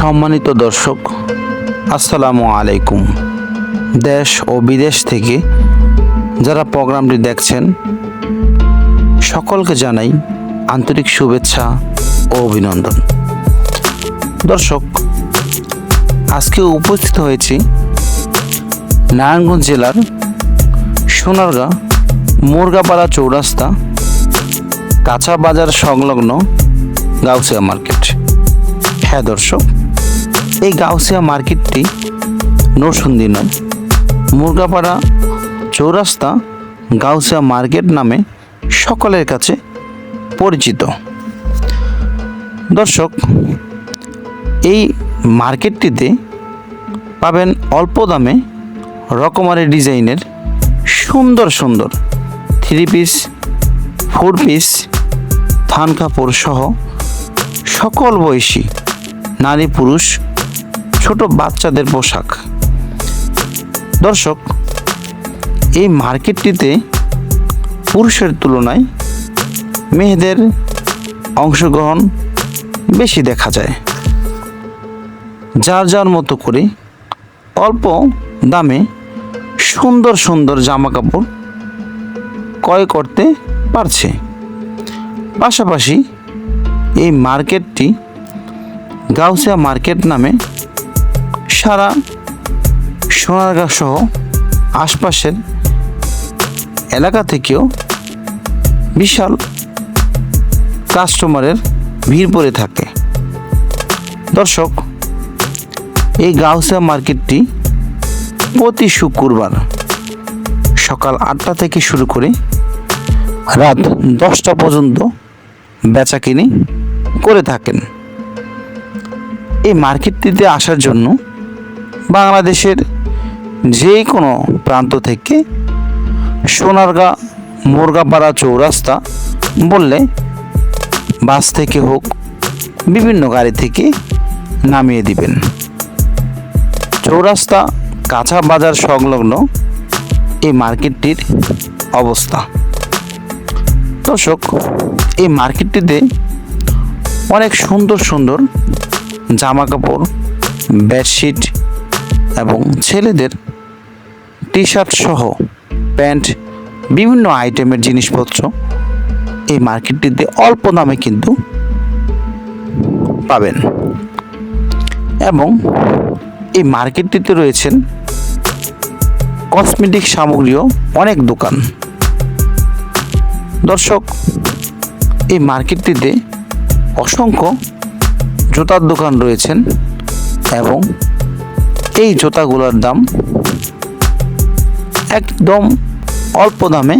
সম্মানিত দর্শক, আসসালামু আলাইকুম। দেশ ও বিদেশ থেকে যারা প্রোগ্রামটি দেখছেন, সকলকে জানাই আন্তরিক শুভেচ্ছা ও অভিনন্দন। দর্শক, আজকে উপস্থিত হয়েছি নারায়ণগঞ্জ জেলার সোনারগাঁ মুরগাপাড়া চৌরাস্তা কাঁচা বাজার সংলগ্ন গাউসিয়া মার্কেট। হ্যাঁ দর্শক এই গাউসিয়া মার্কেটটি নরসুন্দি নয়। মুরগাপাড়া চৌরাস্তা গাউসিয়া মার্কেট নামে সকলের কাছে পরিচিত। দর্শক, এই মার্কেটটিতে পাবেন অল্প দামে রকমারি ডিজাইনের সুন্দর সুন্দর থ্রি পিস ফোর পিস থান কাপড় সহ সকল বয়সী নারী পুরুষ ছোট বাচ্চাদের পোশাক। দর্শক, এই মার্কেটটিতে পুরুষের তুলনায় মেয়েদের অংশগ্রহণ বেশি দেখা যায়। যার যার মতো করে অল্প দামে সুন্দর সুন্দর জামা কাপড় ক্রয় করতে পারছে। পাশাপাশি এই মার্কেটটি গাউসিয়া মার্কেট নামে সারা সোনারগাঁ সহ আশপাশের এলাকা থেকেও বিশাল কাস্টমারের ভিড় পড়ে থাকে। দর্শক, এই গাউসিয়া মার্কেটটি প্রতি শুক্রবার সকাল আটটা থেকে শুরু করে রাত দশটা পর্যন্ত বেচাকিনি করে থাকেন। এই মার্কেটটিতে আসার জন্য বাংলাদেশের যে কোনো প্রান্ত থেকে সোনারগাঁ, মুরগাপাড়া চৌরাস্তা বললে বাস থেকে হোক, বিভিন্ন গাড়ি থেকে নামিয়ে দিবেন। চৌরাস্তা কাঁচা বাজার সংলগ্ন এই মার্কেটটির অবস্থা। দর্শক, এই মার্কেটটিতে অনেক সুন্দর সুন্দর জামা কাপড় বেডশিট এবং ছেলেদের টি শার্ট সহ প্যান্ট, বিভিন্ন আইটেমের জিনিসপত্র এই মার্কেটটিতে অল্প দামে কিন্তু পাবেন। এবং এই মার্কেটটিতে রয়েছেন কসমেটিক সামগ্রীও অনেক দোকান। দর্শক, এই মার্কেটটিতে অসংখ্য জুতার দোকান রয়েছেন এবং এই জুতাগুলোর দাম একদম অল্প দামে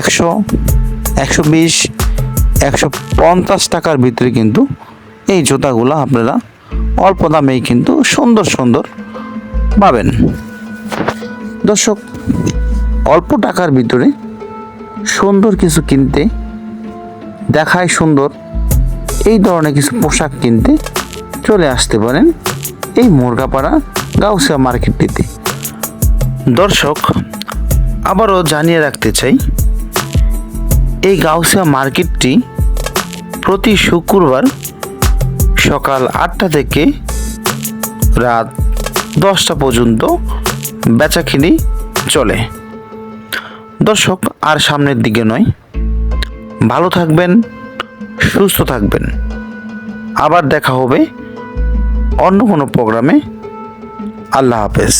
একশো একশো বিশ, একশো পঞ্চাশ টাকার ভিতরে কিন্তু এই জুতাগুলো আপনারা অল্প দামেই কিন্তু সুন্দর সুন্দর পাবেন। দর্শক, অল্প টাকার ভিতরে সুন্দর কিছু কিনতে, দেখায় সুন্দর, এই ধরনের কিছু পোশাক কিনতে চলে আসতে পারেন। এই মুরগাপাড়া গাউসিয়া মার্কেটটিতে। দর্শক, আবারও জানিয়ে রাখতে চাই, এই গাউসিয়া মার্কেটটি প্রতি শুক্রবার সকাল আটটা থেকে রাত দশটা পর্যন্ত বেচাকিনি চলে। দর্শক, আর সামনের দিকে নয়। ভালো থাকবেন, সুস্থ থাকবেন। আবার দেখা হবে অন্য কোনো প্রোগ্রামে আল্লাহ হাফেজ।